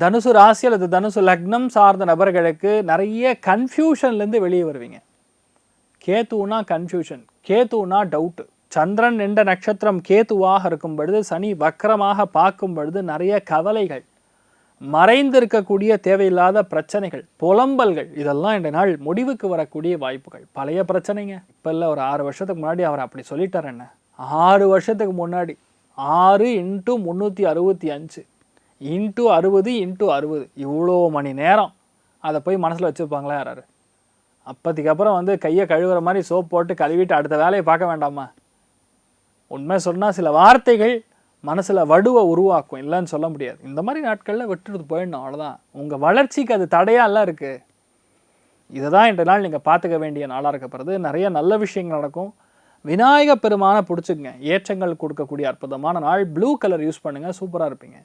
தனுசு ராசி அல்லது தனுசு லக்னம் சார்ந்த நபர்களுக்கு நிறைய கன்ஃபியூஷன்லேருந்து வெளியே வருவீங்க. கேத்துனா கன்ஃபியூஷன் கேத்துனா டவுட்டு சந்திரன் என்ற நட்சத்திரம் கேத்துவாக இருக்கும் பொழுது சனி வக்கரமாக பார்க்கும் பொழுது நிறைய கவலைகள் மறைந்திருக்கக்கூடிய தேவையில்லாத பிரச்சனைகள் புலம்பல்கள் இதெல்லாம் இந்த நாள் முடிவுக்கு வரக்கூடிய வாய்ப்புகள். பழைய பிரச்சனைங்க. இப்போ இல்லை ஒரு ஆறு வருஷத்துக்கு முன்னாடி அவர் அப்படி சொல்லிட்டார் என்ன? ஆறு வருஷத்துக்கு முன்னாடி. ஆறு இன்ட்டு முந்நூற்றி அறுபத்தி அஞ்சு. இன்ட்டு அறுபது இன்ட்டு அறுபது. இவ்வளோ மணி நேரம். அதை போய் மனசில் வச்சுருப்பாங்களா யாராரு? அப்போதுக்கு அப்புறம் வந்து கையை கழுவுற மாதிரி சோப் போட்டு கழுவிட்டு அடுத்த வேலையை பார்க்க வேண்டாமா? உண்மை சொன்னால் சில வார்த்தைகள் மனசில் வடுவை உருவாக்கும். இல்லைன்னு சொல்ல முடியாது. இந்த மாதிரி நாட்களில் விட்டுட்டு போயிடணும். அவ்வளோதான் உங்கள் வளர்ச்சிக்கு அது தடையாலாம் இருக்குது இதை தான் இன்றைய நாள் நீங்கள் பார்த்துக்க வேண்டிய நாளாக இருக்கப்படுறது நிறைய நல்ல விஷயங்கள் நடக்கும். விநாயக பெருமானை பிடிச்சிக்கங்க. ஏற்றங்கள் கொடுக்கக்கூடிய அற்புதமான நாள். ப்ளூ கலர் யூஸ் பண்ணுங்கள் சூப்பராக இருப்பீங்க.